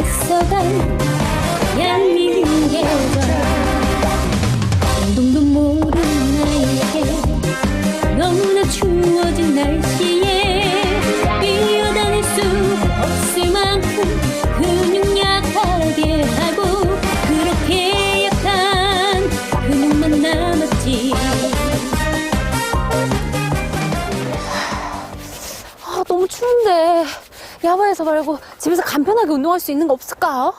앞 야외에서 말고 집에서 간편하게 운동할 수 있는 거 없을까요?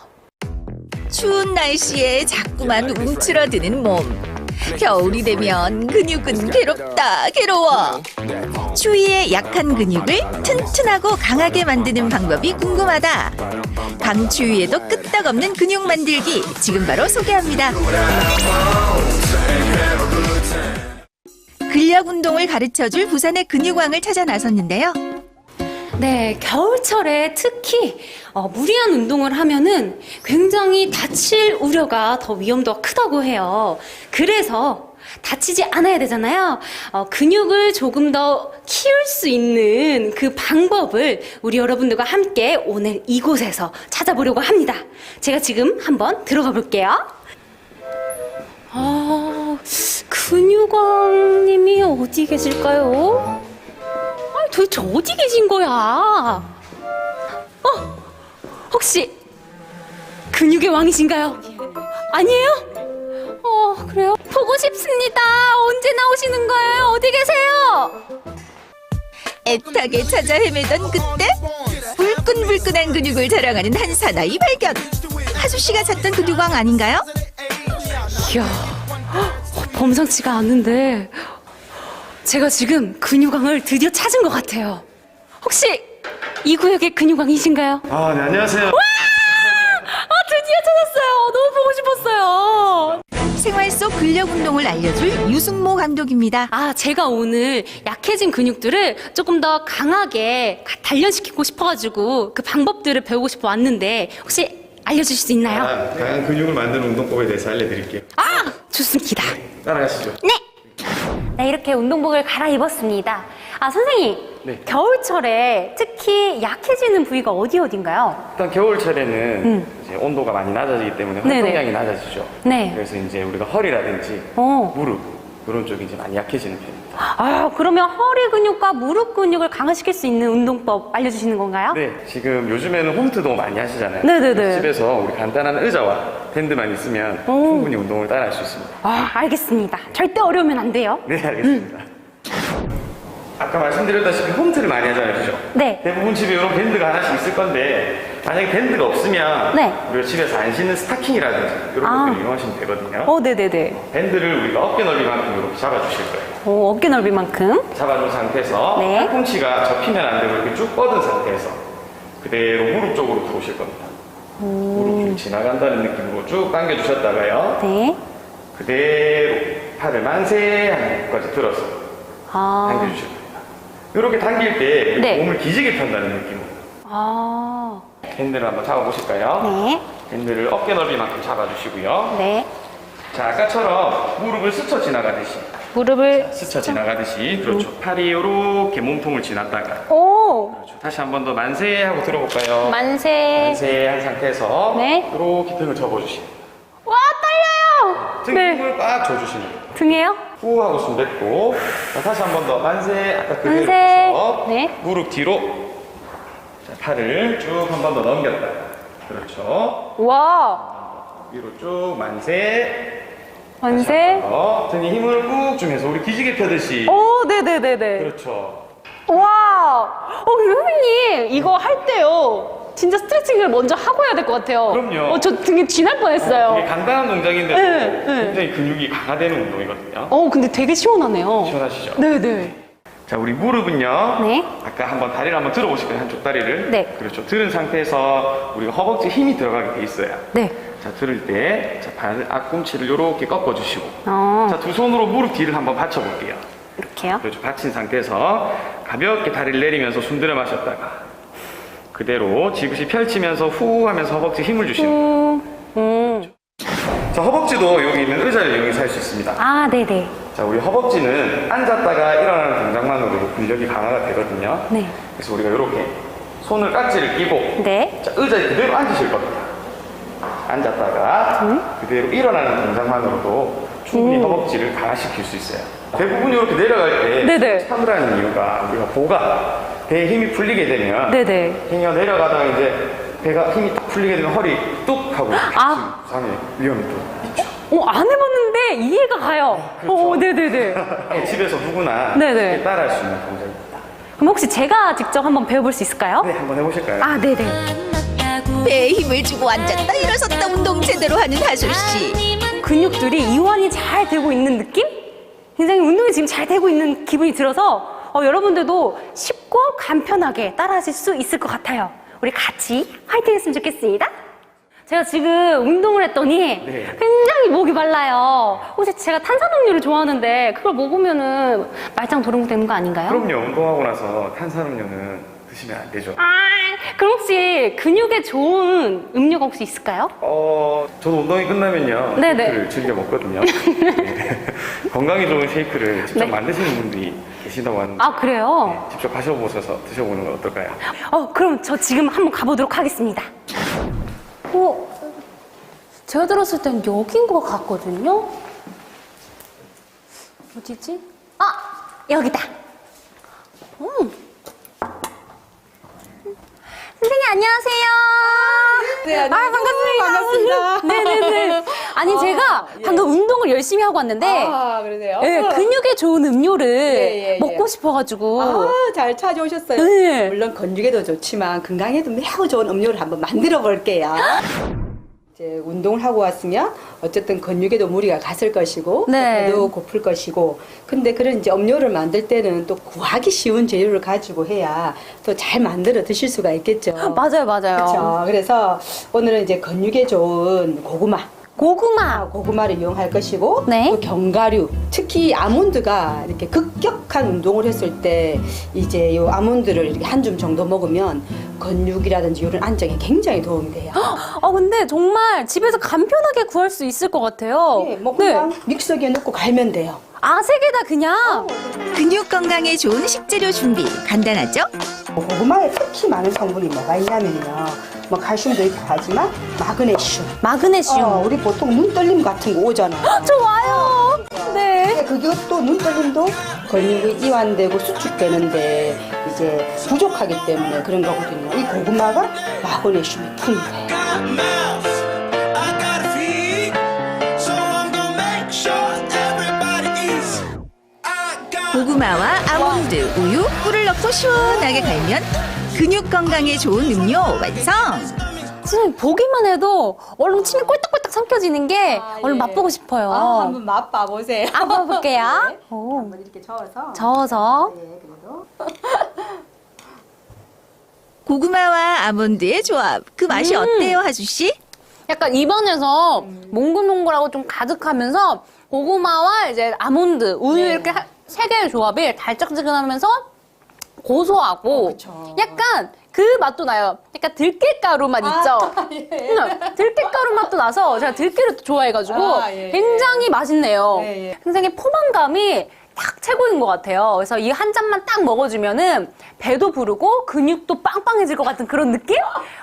추운 날씨에 자꾸만 움츠러드는 몸. 겨울이 되면 근육은 괴롭다, 괴로워. 추위에 약한 근육을 튼튼하고 강하게 만드는 방법이 궁금하다. 강추위에도 끄떡없는 근육 만들기 지금 바로 소개합니다. 근력 운동을 가르쳐줄 부산의 근육왕을 찾아 나섰는데요. 네, 겨울철에 특히 어, 무리한 운동을 하면은 굉장히 다칠 우려가 더 위험도가 크다고 해요. 그래서 다치지 않아야 되잖아요. 어, 근육을 조금 더 키울 수 있는 그 방법을 우리 여러분들과 함께 오늘 이곳에서 찾아보려고 합니다. 제가 지금 한번 들어가 볼게요. 아, 근육왕님이 어디 계실까요? 도대체 어디 계신 거야? 어? 혹시 근육의 왕이신가요? 아니에요? 어, 그래요? 보고 싶습니다. 언제 나오시는 거예요? 어디 계세요? 애타게 찾아 헤매던 그때 불끈불끈한 근육을 자랑하는 한 사나이 발견. 하수 씨가 찾던 근육왕 아닌가요? 이야, 어, 범상치가 않은데 제가 지금 근육왕을 드디어 찾은 것 같아요. 혹시 이 구역의 근육왕이신가요? 아, 네, 안녕하세요. 아, 드디어 찾았어요. 너무 보고 싶었어요. 생활 속 근력 운동을 알려줄 유승모 감독입니다. 아, 제가 오늘 약해진 근육들을 조금 더 강하게 가- 단련시키고 싶어가지고 그 방법들을 배우고 싶어 왔는데 혹시 알려주실 수 있나요? 아, 다양한 근육을 만드는 운동법에 대해서 알려드릴게요. 아, 좋습니다. 따라가시죠. 네, 이렇게 운동복을 갈아입었습니다. 아, 선생님. 네. 겨울철에 특히 약해지는 부위가 어디 어딘가요? 일단 겨울철에는 이제 온도가 많이 낮아지기 때문에 음. 네네. 활동량이 낮아지죠. 네. 그래서 이제 우리가 허리라든지 어. 무릎 그런 쪽이 이제 많이 약해지는 편입니다. 아, 그러면 허리 근육과 무릎 근육을 강화시킬 수 있는 운동법 알려주시는 건가요? 네, 지금 요즘에는 홈트도 많이 하시잖아요. 네네네. 집에서 우리 간단한 의자와 밴드만 있으면 충분히 운동을 따라할 수 있습니다. 아, 알겠습니다. 절대 어려우면 안 돼요. 네, 알겠습니다. 아까 말씀드렸다시피 홈트를 많이 하잖아요, 그죠? 네. 대부분 집에 이런 밴드가 하나씩 있을 건데 만약에 밴드가 없으면 네. 우리가 집에서 안 신는 스타킹이라든지 이런 아. 것들을 이용하시면 되거든요. 어, 네네네. 밴드를 우리가 어깨 넓이만큼 이렇게 잡아주실 거예요. 어, 어깨 넓이만큼. 잡아준 상태에서 네. 팔꿈치가 접히면 안 되고 이렇게 쭉 뻗은 상태에서 그대로 무릎 쪽으로 들어오실 겁니다. 무릎을 지나간다는 느낌으로 쭉 당겨주셨다가요. 네. 그대로 팔을 만세하고까지 들어서 아. 당겨주실 겁니다. 이렇게 당길 때 네. 몸을 기지개 편다는 느낌으로 아. 밴드를 한번 잡아보실까요? 네. 밴드를 어깨 넓이만큼 잡아주시고요. 네. 자, 아까처럼 무릎을 스쳐 지나가듯이 무릎을. 스쳐 지나가듯이 그렇죠. 팔이 이렇게 몸통을 지났다가 오! 그렇죠. 다시 한 번 더 만세 하고 들어볼까요? 만세. 만세 한 상태에서 네. 이렇게 등을 접어주시는 와, 떨려요! 등 네. 힘을 꽉 줘주시는 거예요. 등에요? 후 하고 숨 뱉고 자, 다시 한 번 더 만세 아까 그대로 만세. 가서 네. 무릎 뒤로 자, 팔을 쭉 한 번 더 넘겼다 그렇죠 와. 위로 쭉 만세 만세. 어, 등에 힘을 꾹 주면서 우리 기지개 펴듯이 오, 네네네네. 그렇죠 와. 어, 근데 선생님, 이거 할 때요. 진짜 스트레칭을 먼저 하고 해야 될 것 같아요. 그럼요. 어, 저 등에 쥐날 이게 뻔했어요. 간단한 동작인데도 네, 네. 굉장히 근육이 강화되는 운동이거든요 어, 근데 되게 시원하네요. 시원하시죠? 네네. 자 우리 무릎은요 네. 아까 한번 다리를 한번 들어보실까요 한쪽 다리를 네. 그렇죠 들은 상태에서 우리가 허벅지 힘이 들어가게 돼 있어요 네. 자 들을 때 자 발 앞꿈치를 이렇게 꺾어 주시고 어, 자 두 손으로 무릎 뒤를 한번 받쳐 볼게요 이렇게요. 그렇죠 받친 상태에서 가볍게 다리를 내리면서 숨 들여 마셨다가 그대로 지그시 펼치면서 후 하면서 허벅지 힘을 주시는 거예요 음, 음. 자 허벅지도 여기 있는 의자를 이용해서 할 수 있습니다 아, 네네. 자 우리 허벅지는 앉았다가 일어나는 동작만으로도 근력이 강화가 되거든요 네. 그래서 우리가 이렇게 손을 깍지를 끼고 네. 자, 의자에 그대로 앉으실 겁니다. 앉았다가 그대로 일어나는 동작만으로도 충분히 음. 허벅지를 강화시킬 수 있어요. 대부분 이렇게 내려갈 때 네네. 참으라는 이유가 우리가 보가 배에 힘이 풀리게 되면 네네. 행여 내려가다가 이제 배가 힘이 딱 풀리게 되면 허리 뚝 하고 아. 상의 위험이 또 있죠. 어, 안 해봤는데 이해가 가요. 어, 네네네. 집에서 누구나 네네. 쉽게 따라할 수 있는 동작입니다. 그럼 혹시 제가 직접 한번 배워볼 수 있을까요? 네, 한번 해보실까요? 아, 네네. 배에 힘을 주고 앉았다 일어섰다 운동 제대로 하는 하수 씨. 근육들이 이완이 잘 되고 있는 느낌? 굉장히 운동이 지금 잘 되고 있는 기분이 들어서 어, 여러분들도 쉽고 간편하게 따라하실 수 있을 것 같아요. 우리 같이 화이팅 했으면 좋겠습니다. 제가 지금 운동을 했더니 네. 굉장히 목이 말라요. 혹시 제가 탄산음료를 좋아하는데 그걸 먹으면은 말짱 도루묵 되는 거 아닌가요? 그럼요. 운동하고 나서 탄산음료는 드시면 안 되죠. 아, 그럼 혹시 근육에 좋은 음료가 혹시 있을까요? 어, 저도 운동이 끝나면요. 네네. 쉐이크를 즐겨 먹거든요. 네. 건강에 좋은 쉐이크를 직접 네. 만드시는 분들이 계신다고 하는데 아, 그래요? 네, 직접 가셔보셔서 드셔보는 건 어떨까요? 어, 그럼 저 지금 한번 가보도록 하겠습니다. 어, 제가 들었을 땐 여긴 것 같거든요? 어디지? 아, 여기다. 음. 선생님, 안녕하세요. 네, 안녕하세요. 아, 반갑습니다. 반갑습니다. 네네네. 아니, 제가 예. 방금 운동을 열심히 하고 왔는데, 아, 그러세요? 네, 근육에 좋은 음료를 예, 예. 먹고 싶어가지고. 아, 잘 찾아오셨어요. 네. 물론 건강에도 좋지만 건강에도 매우 좋은 음료를 한번 만들어 볼게요. 이제 운동을 하고 왔으면 어쨌든 근육에도 무리가 갔을 것이고 네. 배도 고플 것이고 근데 그런 이제 음료를 만들 때는 또 구하기 쉬운 재료를 가지고 해야 또 잘 만들어 드실 수가 있겠죠. 맞아요, 맞아요. 그렇죠. 그래서 오늘은 이제 근육에 좋은 고구마 고구마. 고구마를 이용할 것이고 네. 또 견과류 특히 아몬드가 이렇게 급격한 운동을 했을 때 이제 요 아몬드를 이렇게 한 줌 정도 먹으면 근육이라든지 이런 안정에 굉장히 도움이 돼요. 아 근데 정말 집에서 간편하게 구할 수 있을 것 같아요. 네, 뭐 그냥 믹서기에 넣고 갈면 돼요. 아세 개다 그냥. 근육 건강에 좋은 식재료 준비 간단하죠? 뭐 고구마에 특히 많은 성분이 뭐가 있냐면요. 뭐 칼슘도 있고 하지만 마그네슘. 마그네슘. 어, 우리 보통 눈 떨림 같은 거 오잖아요. 좋아요. 네. 근데 그것도 눈 떨림도 근육이 이완되고 수축되는데 이제 부족하기 때문에 그런 거거든요. 이 고구마가 마그네슘이 풍부해요. 고구마와 아몬드, 우유, 꿀을 넣고 시원하게 갈면 근육 건강에 좋은 음료 완성. 진짜 보기만 해도 얼른 침이 꼴딱꼴딱 삼켜지는 게 아, 얼른 예. 맛보고 싶어요. 아, 한번 맛봐 보세요. 한번 볼게요. 네. 오. 한번 이렇게 저어서. 저어서. 네, 그래도. 고구마와 아몬드의 조합. 그 맛이 어때요, 하수 씨? 약간 입안에서 몽글몽글하고 좀 가득하면서 고구마와 이제 아몬드, 우유 네. 이렇게 하- 세 개의 조합이 달짝지근하면서 고소하고 어, 그쵸. 약간 그 맛도 나요. 약간 들깨가루 맛 있죠? 예. 응, 들깨가루 맛도 나서 제가 들깨를 또 좋아해가지고 아, 예, 예. 굉장히 맛있네요. 예, 예. 굉장히 포만감이 딱 최고인 것 같아요. 그래서 이 한 잔만 딱 먹어주면은 배도 부르고 근육도 빵빵해질 것 같은 그런 느낌?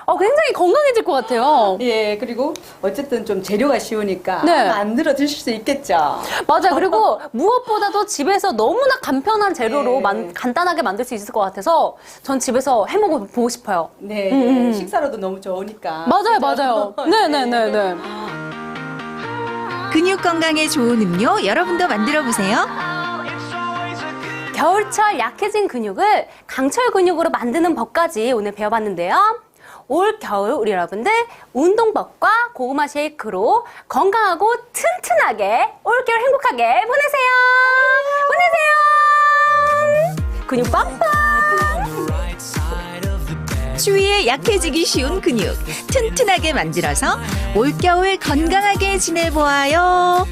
어, 굉장히 건강해질 것 같아요. 예, 그리고 어쨌든 좀 재료가 쉬우니까 네. 만들어 드실 수 있겠죠. 맞아요. 그리고 무엇보다도 집에서 너무나 간편한 재료로 네. 만- 간단하게 만들 수 있을 것 같아서 전 집에서 해 먹어 보고 싶어요. 네, 음, 음. 식사로도 너무 좋으니까. 맞아요? 맞아요. 네 네 네 네. 근육 건강에 좋은 음료 여러분도 만들어 보세요. 겨울철 약해진 근육을 강철 근육으로 만드는 법까지 오늘 배워봤는데요. 올 겨울 우리 여러분들 운동법과 고구마 쉐이크로 건강하고 튼튼하게 올겨울 행복하게 보내세요. 보내세요. 근육 빵빵. 추위에 약해지기 쉬운 근육 튼튼하게 만들어서 올겨울 건강하게 지내보아요.